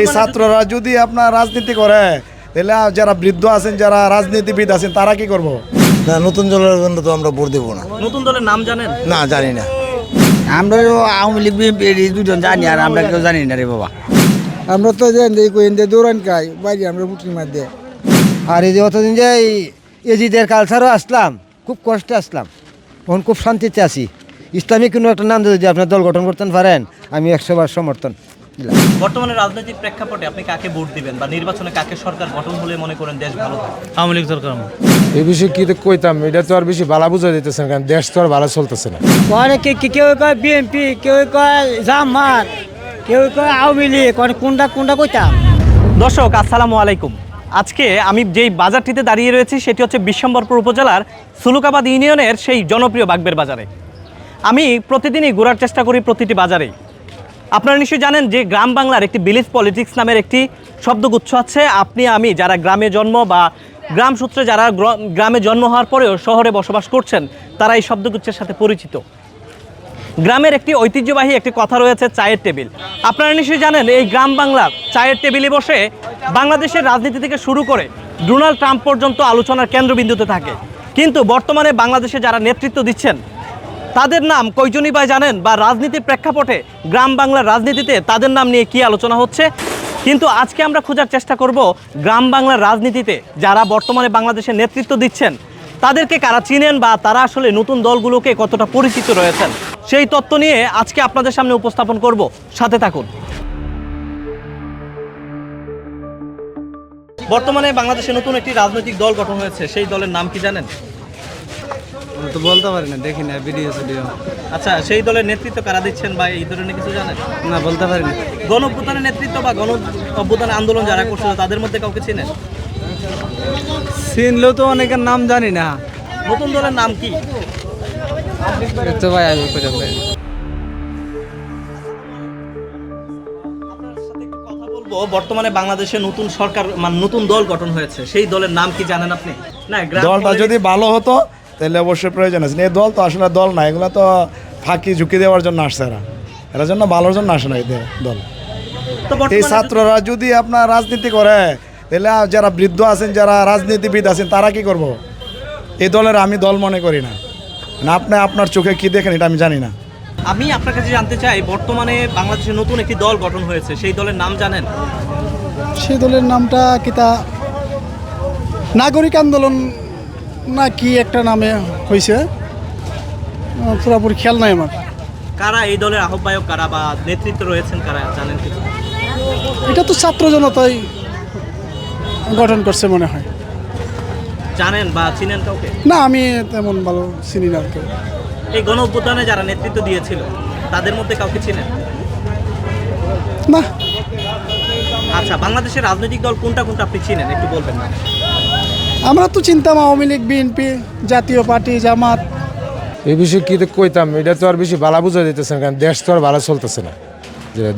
এই ছাত্ররা যদি আপনার রাজনীতি করে তাহলে যারা বৃদ্ধ আছেন যারা রাজনীতিবিদ আছেন তারা কি করব? না নতুন দলের জন্য তো আমরা ভোট দেবো না। নতুন দলের নাম জানেন? না জানি না। আমরা আওয়ামী লীগ বিএনপি দুজন জানি আর আমরা কেউ জানি না রে বাবা। আমরা তো জানি দৌড়ান খাই বাইরে আমরা বুটির মধ্যে আর এই যে অতদিন যে এই এজিদের কালচারও আসলাম খুব কষ্টে আসলাম। এখন খুব শান্তিতে আছি। ইসলামিক কোনো একটা নাম যদি আপনার দল গঠন করতে পারেন আমি একশোবার সমর্থন। বর্তমানে রাজনৈতিক প্রেক্ষাপটে আপনি কাকে ভোট দিবেন বা নির্বাচনে কাকে সরকার গঠন হলে মনে করেন দেশ ভালো থাকবে? আওয়ামী লীগ সরকার এই বিষয়ে কি কইতাম এটা তো আর বেশি ভালো বুঝা দিতেছে না কারণ দেশ তো আর ভালো চলতেছে না। অনেকে কেউ কয় বিএনপি কেউ কয় জামাত কেউ কয় আওয়ামী লীগ কোনটা কোনটা কইতাম? দর্শক আসসালামু আলাইকুম। আজকে আমি যেই বাজারটিতে দাঁড়িয়ে রয়েছি সেটি হচ্ছে বিশ্বম্বরপুর উপজেলার সুলুকাবাদ ইউনিয়নের সেই জনপ্রিয় বাগবের বাজারে। আমি প্রতিদিনই ঘোরার চেষ্টা করি প্রতিটি বাজারেই। আপনারা নিশ্চয়ই জানেন যে গ্রাম বাংলার একটি ভিলেজ পলিটিক্স নামের একটি শব্দগুচ্ছ আছে। আপনি, আমি যারা গ্রামে জন্ম বা গ্রাম সূত্রে যারা গ্রামে জন্ম হওয়ার পরেও শহরে বসবাস করছেন, তারা এই শব্দগুচ্ছের সাথে পরিচিত। গ্রামের একটি ঐতিহ্যবাহী একটি কথা রয়েছে চায়ের টেবিল। আপনারা নিশ্চয়ই জানেন এই গ্রাম বাংলার চায়ের টেবিলে বসে বাংলাদেশের রাজনীতি থেকে শুরু করে ডোনাল্ড ট্রাম্প পর্যন্ত আলোচনার কেন্দ্রবিন্দুতে থাকে। কিন্তু বর্তমানে বাংলাদেশে যারা নেতৃত্ব দিচ্ছেন তাদের নাম কয়জনই বা জানেন? বা রাজনীতির প্রেক্ষাপটে গ্রাম বাংলার রাজনীতিতে তাদের নাম নিয়ে কি আলোচনা হচ্ছে? কিন্তু আজকে আমরা খোঁজার চেষ্টা করব গ্রাম বাংলার রাজনীতিতে যারা বর্তমানে বাংলাদেশে নেতৃত্ব দিচ্ছেন, তাদেরকে কারা চিনেন বা তারা আসলে নতুন দলগুলোকে কতটা পরিচিত রয়েছেন? সেই তত্ত্ব নিয়ে আজকে আপনাদের সামনে উপস্থাপন করব। সাথে থাকুন। বর্তমানে বাংলাদেশে নতুন একটি রাজনৈতিক দল গঠন হয়েছে। সেই দলের নাম কি জানেন? তো বলতে পারি না দেখি না ভিডিও ভিডিও আচ্ছা সেই দলের নেতৃত্ব কারা দিচ্ছেন বা এই ধরনের কিছু জানেন? না বলতে পারি না। গণ অভ্যুত্থানের নেতৃত্ব বা গণ অভ্যুত্থানের আন্দোলন যারা করছিল তাদের মধ্যে কাউকে চিনেন? চিনলেও তো অনেকের নাম জানি না। নতুন দলের নাম কি? তো ভাই আমি করে ভাই আপনার সাথে একটু কথা বলব। বর্তমানে বাংলাদেশে নতুন সরকার মানে নতুন দল গঠন হয়েছে। সেই দলের নাম কি জানেন আপনি? না দলটা যদি ভালো হতো তাহলে অবশ্যই প্রয়োজন আছে। এই দল তো আসলে দল না এগুলো তো ফাঁকি ঝুঁকি দেওয়ার জন্য আসছে এরা। এরা জন্য ভালোর জন্য আসে না এই দল। এই ছাত্ররা যদি আপনার রাজনীতি করে তাহলে যারা বৃদ্ধ আছেন যারা রাজনীতিবিদ আছেন তারা কি করব? এই দলের আমি দল মনে করি না। না আপনি আপনার চোখে কি দেখেন এটা আমি জানি না। আমি আপনার কাছে জানতে চাই বর্তমানে বাংলাদেশে নতুন একটি দল গঠন হয়েছে সেই দলের নাম জানেন? সেই দলের নামটা কিতা নাগরিক আন্দোলন না কি একটা নামে হয়েছে পুরাপুরি খেয়াল নাই আমার। কারা এই দলের আহ্বায়ক কারা বা নেতৃত্ব রয়েছেন কারা জানেন কিছু? এটা তো ছাত্র জনতাই গঠন করছে মনে হয়। জানেন বা চিনেন কাউকে? না আমি তেমন ভালো চিনি না কেউ। এই গণ অভ্যুত্থানে যারা নেতৃত্ব দিয়েছিল তাদের মধ্যে কাউকে চিনেন? না। আচ্ছা বাংলাদেশের রাজনৈতিক দল কোনটা কোনটা আপনি চিনেন? একটু বলবেন না। আমরা তো চিন্তাম আওয়ামী লীগ, বিএনপি, জাতীয় পার্টি, জামাত। এই বিষয়ে কি কইতাম, এটা তো আর বেশি ভালো বুঝা দিতেছে না, কারণ দেশ তো আর ভালো চলতেছে না।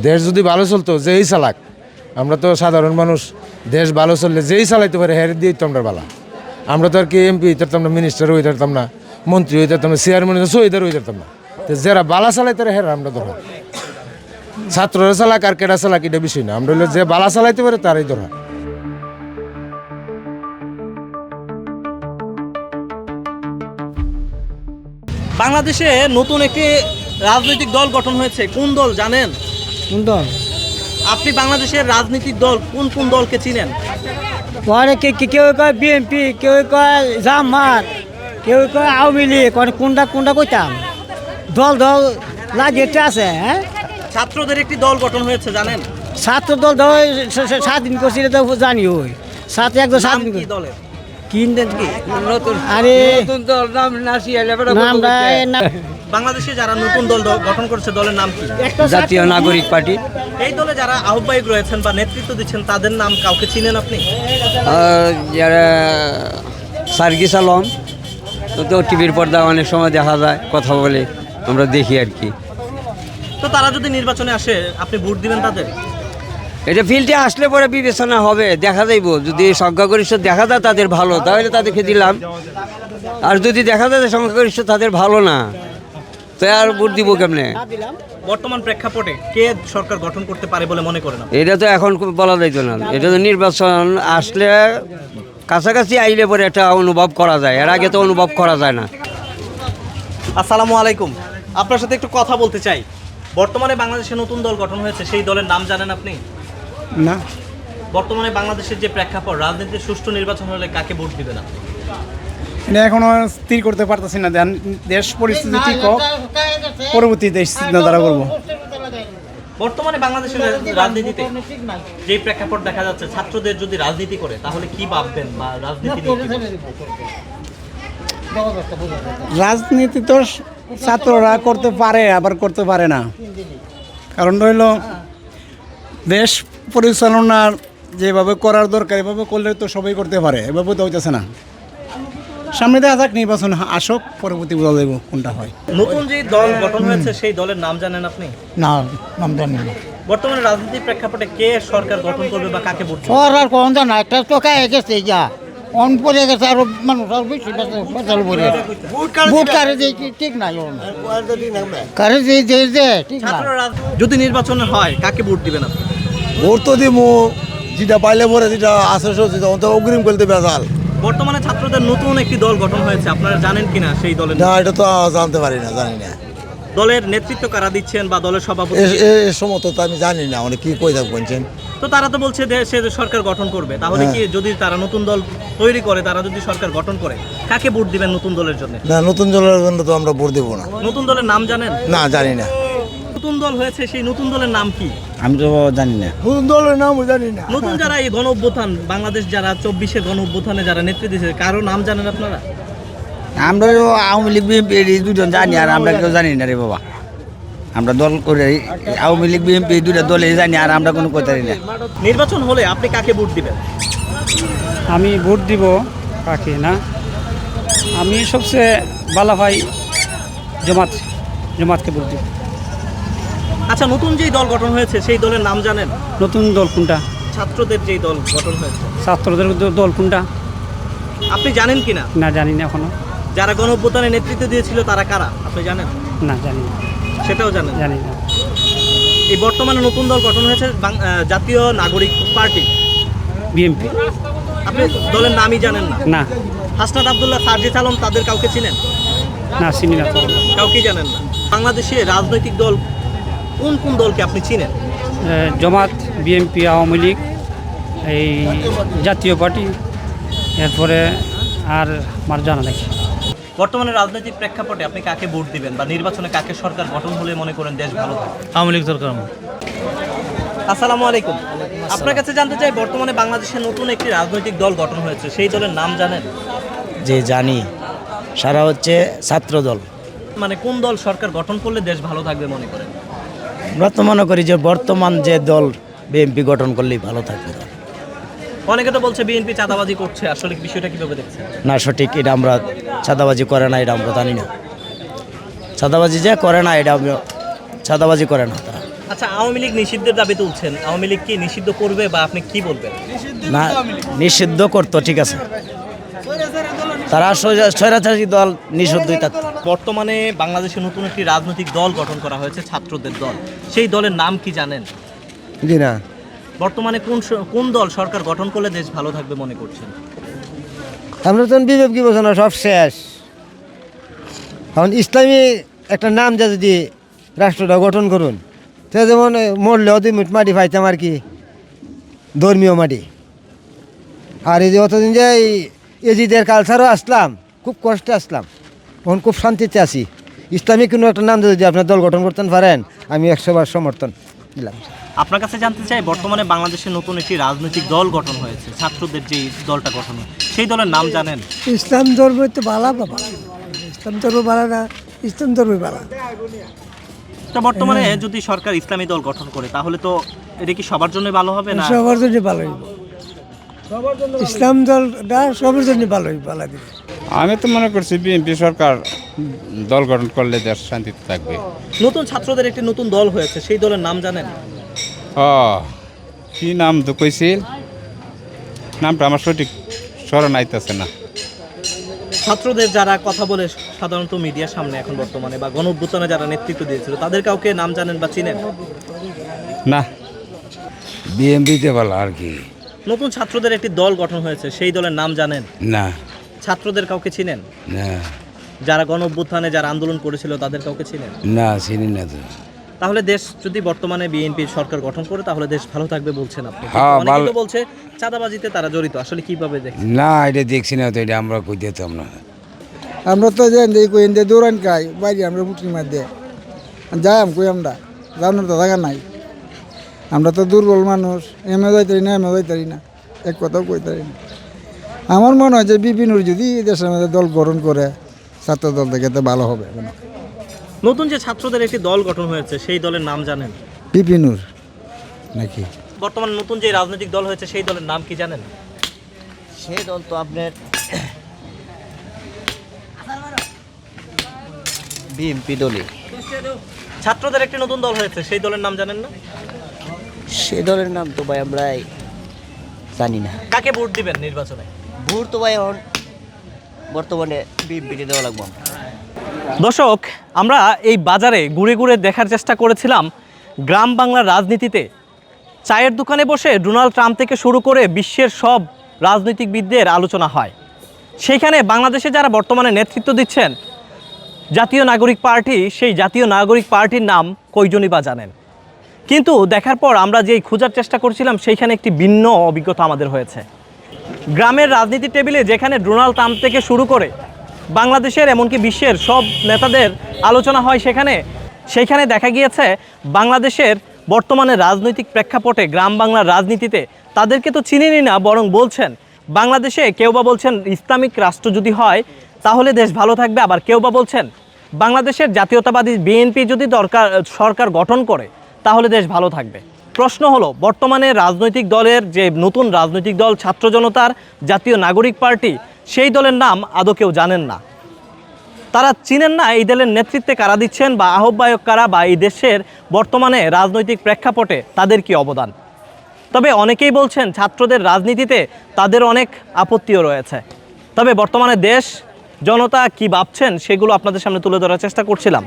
দেশ যদি ভালো চলতো, যেই চালাক, আমরা তো সাধারণ মানুষ, দেশ ভালো চললে যেই চালাইতে পারে হ্যাঁ দিয়েই তো আমরা ভালো আমরা তো আর কি এমপি হইতে পারতাম না মিনিস্টার হইতে পারতাম না, মন্ত্রী হইতে পারতাম না চেয়ারম্যান শহীদার হইতে পারতাম না। তো যারা বালা চালাইতে পারে হ্যাঁ আমরা ধরা। ছাত্ররা চালাক আর কেটা চালাক, এটা বিষয় না। আমরা যে বালা চালাইতে পারে, তারাই ধরা। বাংলাদেশে নতুন একটি রাজনৈতিক দল গঠন হয়েছে। কোন দল জানেন? কোন দল? আপনি বাংলাদেশের রাজনৈতিক দল কোন কোন দলকে চিনেন? অনেকে কেউ কয় বিএনপি কেউ কয় জামাত কেউ কয় আওয়ামী লীগ কোনটা কোনটা কইতাম? দল দল লাগিয়ে আছে হ্যাঁ? ছাত্রদের একটি দল গঠন হয়েছে জানেন? ছাত্র দল স্বাধীন করছিল তো জানি ওই। সাত একদম স্বাধীন দলের? কিনতেন কি? নতুন আরে নতুন দল নাম বাংলাদেশে যারা নতুন দল গঠন করেছে দলের নাম কি? জাতীয় নাগরিক পার্টি। এই দলে যারা আহ্বায়ক রয়েছেন বা নেতৃত্ব দিচ্ছেন তাদের নাম কাউকে চিনেন আপনি? যারা সার্গিস আলম তো টিভির পর্দা অনেক সময় দেখা যায় কথা বলে আমরা দেখি আর কি। তো তারা যদি নির্বাচনে আসে আপনি ভোট দিবেন তাদের? এটা ফিল্ডে আসলে পরে বিবেচনা হবে দেখা যাইব। যদি সংখ্যাগরিষ্ঠ দেখা যায় তাদের ভালো তাহলে তাদেরকে দিলাম। আর যদি দেখা যায় যে সংখ্যাগরিষ্ঠ তাদের ভালো না তো আর ভোট দিব কেমনে? বর্তমান প্রেক্ষাপটে কে সরকার গঠন করতে পারে বলে মনে করেন এটা তো এখন বলা যাইতো না। এটা তো নির্বাচন আসলে কাছাকাছি আইলে পরে একটা অনুভব করা যায়। এর আগে তো অনুভব করা যায় না। আসসালামু আলাইকুম। আপনার সাথে একটু কথা বলতে চাই। বর্তমানে বাংলাদেশে নতুন দল গঠন হয়েছে সেই দলের নাম জানেন আপনি? না। বর্তমানে বাংলাদেশের যে প্রেক্ষাপট রাজনীতিতে সুষ্ঠু নির্বাচন হলে কাকে ভোট দিবেন আপনি? এটা এখনও স্থির করতে পারতেছি না। দেশ পরিস্থিতি ঠিক হোক পরবর্তী দেশ চিন্তাধারা করব। বর্তমানে বাংলাদেশের রাজনীতিতে যে প্রেক্ষাপট দেখা যাচ্ছে ছাত্রদের যদি রাজনীতি করে তাহলে কি ভাববেন বা রাজনীতি? রাজনীতি তো ছাত্ররা করতে পারে আবার করতে পারে না। কারণ রইল দেশ পরিচালনার যেভাবে করার দরকার এভাবে করলে তো সবাই করতে পারে এভাবে তো হইতেছে না। সামনে দেখা যাক নির্বাচন আসক পরবর্তী বোঝা যাব কোনটা হয়। নতুন যে দল গঠন হয়েছে সেই দলের নাম জানেন আপনি? না নাম জানি না। বর্তমানে রাজনীতির প্রেক্ষাপটে কে সরকার গঠন করবে বা কাকে ভোট দিবে? কোন না একটা তো গেছে যা। অন পড়ে গেছে আর মানুষ আর বেশি বেচাল পড়ে বুট কারে যে ঠিক নাই কারে যে যে ঠিক না। যদি নির্বাচন হয় কাকে ভোট দিবেন আপনি? ভোট তো দিমু যেটা পাইলে পরে যেটা তখন তো অগ্রিম করতে বেজাল বর্তমানে ছাত্রদের নতুন একটি দল গঠন হয়েছে আপনারা জানেন কিনা সেই দলের না এটা তো জানতে পারি না জানি না। দলের নেতৃত্ব কারা দিচ্ছেন বা দলের সভাপতি? এ- এ তো আমি জানি না মানে কি কই বলছেন? তো তারা তো বলছে সে সরকার গঠন করবে তাহলে কি যদি তারা নতুন দল তৈরি করে তারা যদি সরকার গঠন করে কাকে ভোট দিবেন নতুন দলের জন্য? না নতুন দলের জন্য তো আমরা ভোট দেবো না। নতুন দলের নাম জানেন? না জানি না। নতুন দল হয়েছে সেই নতুন দলের নাম কি? আমি তো জানি না। নতুন দলের নাম জানি না। নতুন যারা এই গণ অভ্যুত্থান বাংলাদেশ যারা চব্বিশের গণ অভ্যুত্থানে যারা নেতৃত্ব দিয়েছে কারও নাম জানেন আপনারা? আমরা আওয়ামী লীগ বিএনপি এই দুজন জানি আর আমরা কেউ জানি না রে বাবা। আমরা দল করে আওয়ামী লীগ বিএনপি দুটা দলে জানি আর আমরা কোনো কথা জানি না। নির্বাচন হলে আপনি কাকে ভোট দিবেন? আমি ভোট দিব কাকে না? আমি সবচেয়ে ভালো ভাই জমাত জমাতকে ভোট দিব। আচ্ছা নতুন যেই দল গঠন হয়েছে সেই দলের নাম জানেন? নতুন দল কোনটা? ছাত্রদের যেই দল গঠন হয়েছে। ছাত্রদের দল কোনটা? আপনি জানেন কিনা? না জানি না এখনও। যারা গণঅভ্যুত্থানে নেতৃত্ব দিয়েছিল তারা কারা? আপনি জানেন? না জানি না। সেটাও জানেন? জানি না। এই বর্তমানে নতুন দল গঠন হয়েছে জাতীয় নাগরিক পার্টি। বিএনপি। আপনি দলের নামই জানেন না? না। হাসনাত আবদুল্লাহ সার্জিস আলম তাদের কাউকে চিনেন? না চিনি না। তো কাউকেই জানেন না। বাংলাদেশে রাজনৈতিক দল কোন কোন দলকে আপনি চিনেন? জমাত বিএনপি আওয়ামী লীগ এই জাতীয় পার্টি এরপরে আর আমার জানা নেই। বর্তমানে রাজনৈতিক প্রেক্ষাপটে আপনি কাকে ভোট দিবেন বা নির্বাচনে কাকে সরকার গঠন হলে মনে করেন দেশ ভালো থাকবে আওয়ামী লীগ সরকার আসসালামু আলাইকুম। আপনার কাছে জানতে চাই বর্তমানে বাংলাদেশে নতুন একটি রাজনৈতিক দল গঠন হয়েছে সেই দলের নাম জানেন? যে জানি। সারা হচ্ছে ছাত্র দল মানে কোন দল সরকার গঠন করলে দেশ ভালো থাকবে মনে করেন? আমরা তো মনে করি যে বর্তমান যে দল বিএনপি গঠন করলেই ভালো থাকবে অনেকে তো বলছে বিএনপি চাঁদাবাজি করছে আসলে বিষয়টা কীভাবে দেখছেন? না সঠিক এটা আমরা ছাদাবাজি করে না এটা আমরা জানি না। ছাদাবাজি যে করে না এটা আমরা ছাদাবাজি করে না তারা। আচ্ছা আওয়ামী লীগ নিষিদ্ধের দাবি তুলছেন আওয়ামী লীগ কি নিষিদ্ধ করবে বা আপনি কি বলবেন? না নিষিদ্ধ করতো ঠিক আছে। তারা স্বৈরা- স্বৈরাচারী দল নিষিদ্ধই থাকতো বর্তমানে বাংলাদেশে নতুন একটি রাজনৈতিক দল গঠন করা হয়েছে ছাত্রদের দল। সেই দলের নাম কি জানেন? জি না। বর্তমানে কোন কোন দল সরকার গঠন করলে দেশ ভালো থাকবে মনে করছেন? আমরা তো বিবেক বিবেচনা সব শেষ। এখন ইসলামী একটা নাম যা যদি রাষ্ট্রটা গঠন করুন সে যেমন মরলে দুই মিনিট মাটি পাইতাম আর কি ধর্মীয় মাটি। আর এই যে অতদিন যে এজিদের কালচারও আসলাম খুব কষ্টে আসলাম। এখন খুব শান্তিতে আছি। ইসলামিক কোনো একটা নাম যদি আপনার দল গঠন করতে পারেন আমি একশো বার সমর্থন দিলাম। আপনার কাছে জানতে চাই বর্তমানে বাংলাদেশে নতুন একটি রাজনৈতিক দল গঠন হয়েছে ছাত্রদের যে দলটা গঠন হয় সেই দলের নাম জানেন? ইসলাম ধর্ম তো বালা বাবা। ইসলাম ধর্ম বালা না ইসলাম ধর্ম বালা। তো বর্তমানে যদি সরকার ইসলামী দল গঠন করে তাহলে তো এটা কি সবার জন্য ভালো হবে না? সবার জন্য ভালো হইব। ইসলাম দলটা সবার জন্য ভালো ভালো দিবে আমি তো মনে করছি বিএনপি সরকার দল গঠন করলে দেশ শান্তিতে থাকবে। নতুন ছাত্রদের একটি নতুন দল হয়েছে সেই দলের নাম জানেন? ও কি নাম তো কইছিল নামটা আমার সঠিক স্মরণ আইতেছে না। ছাত্রদের যারা কথা বলে সাধারণত মিডিয়ার সামনে এখন বর্তমানে বা গণ যারা নেতৃত্ব দিয়েছিল তাদের কাউকে নাম জানেন বা চিনেন? না। বিএমপিতে বলা আর কি। নতুন ছাত্রদের একটি দল গঠন হয়েছে সেই দলের নাম জানেন? না। ছাত্রদের কাউকে চিনেন? না। যারা গণ অভ্যুত্থানে যারা আন্দোলন করেছিল তাদের কাউকে চিনেন? না চিনি না তো। তাহলে দেশ যদি বর্তমানে বিএনপি সরকার গঠন করে তাহলে দেশ ভালো থাকবে বলছেন আপনি। হ্যাঁ, অনেকেই তো বলছে চাঁদাবাজিতে তারা জড়িত। আসলে কীভাবে দেখেন না এটা দেখছি না তো এটা আমরা কই দিতাম না আমরা তো যে এই কই দৌড়ান খাই বাইরে আমরা পুটির মধ্যে যাই কই আমরা যাওয়ানোর তো জায়গা নাই। আমরা তো দুর্বল মানুষ এমে যাইতারি না এমে যাইতারি না। এক কথাও কইতারি না। আমার মনে হয় যে বিপিনুর যদি এই দেশের মধ্যে দল গঠন করে ছাত্র দল থেকে তো ভালো হবে। নতুন যে ছাত্রদের একটি দল গঠন হয়েছে সেই দলের নাম জানেন? বিপিনুর নাকি? বর্তমান নতুন যে রাজনৈতিক দল হয়েছে সেই দলের নাম কি জানেন? সেই দল তো আপনার বিএমপি দলে ছাত্রদের একটি নতুন দল হয়েছে সেই দলের নাম জানেন না? সেই দলের নাম তো ভাই আমরা জানি না। কাকে ভোট দিবেন নির্বাচনে? ভোট তো ভাই এখন বর্তমানে বিএমপিতে দেওয়া লাগবো দর্শক আমরা এই বাজারে ঘুরে ঘুরে দেখার চেষ্টা করেছিলাম গ্রাম বাংলার রাজনীতিতে। চায়ের দোকানে বসে ডোনাল্ড ট্রাম্প থেকে শুরু করে বিশ্বের সব রাজনৈতিকবিদদের আলোচনা হয়। সেইখানে বাংলাদেশে যারা বর্তমানে নেতৃত্ব দিচ্ছেন জাতীয় নাগরিক পার্টি সেই জাতীয় নাগরিক পার্টির নাম কয়জনই বা জানেন। কিন্তু দেখার পর আমরা যেই খোঁজার চেষ্টা করছিলাম, সেইখানে একটি ভিন্ন অভিজ্ঞতা আমাদের হয়েছে। গ্রামের রাজনীতির টেবিলে যেখানে ডোনাল্ড ট্রাম্প থেকে শুরু করে বাংলাদেশের, এমনকি বিশ্বের সব নেতাদের আলোচনা হয় সেখানে, সেইখানে দেখা গিয়েছে বাংলাদেশের বর্তমানে রাজনৈতিক প্রেক্ষাপটে গ্রাম বাংলার রাজনীতিতে তাদেরকে তো চিনেনি না, বরং বলছেন, বাংলাদেশে কেউ বা বলছেন ইসলামিক রাষ্ট্র যদি হয়, তাহলে দেশ ভালো থাকবে। আবার কেউ বা বলছেন, বাংলাদেশের জাতীয়তাবাদী বিএনপি যদি দরকার, সরকার গঠন করে তাহলে দেশ ভালো থাকবে। প্রশ্ন হলো, বর্তমানে রাজনৈতিক দলের যে নতুন রাজনৈতিক দল ছাত্র জনতার জাতীয় নাগরিক পার্টি, সেই দলের নাম আদৌ কেউ জানেন না। তারা চিনেন না এই দলের নেতৃত্বে কারা দিচ্ছেন বা আহ্বায়ক কারা বা এই দেশের বর্তমানে রাজনৈতিক প্রেক্ষাপটে তাদের কি অবদান। তবে অনেকেই বলছেন, ছাত্রদের রাজনীতিতে তাদের অনেক আপত্তিও রয়েছে। তবে বর্তমানে দেশ, জনতা কি ভাবছেন, সেগুলো আপনাদের সামনে তুলে ধরার চেষ্টা করছিলাম।